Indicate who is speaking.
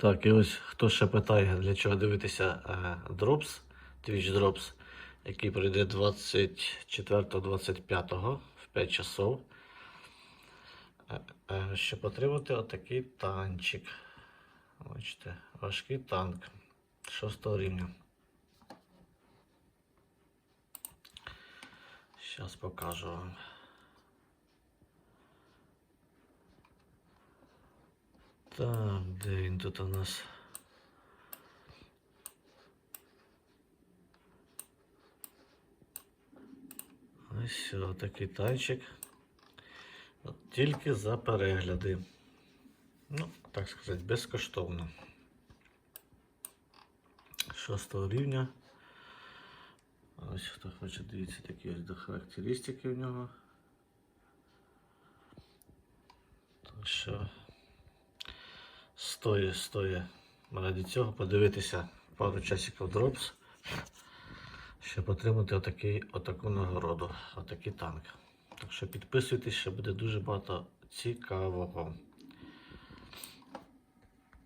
Speaker 1: Так, і ось хто ще питає, для чого дивитися е, Drops, Twitch Drops, який пройде 24-25 в 5 часов. Е, е, Щоб отримати отакий танчик. Бачите, важкий танк 6 рівня. Зараз покажу вам. Так, де він тут у нас? Ось такий танчик. От тільки за перегляди. Ну, так сказати, безкоштовно. Шостого рівня. Ось хто хоче, дивіться такі ось до характеристики в нього. Так що стоїть, стоїть ради цього подивитися пару часиків дропс, щоб отримати отакий, отаку нагороду, отакий танк. Так що підписуйтесь, ще буде дуже багато цікавого.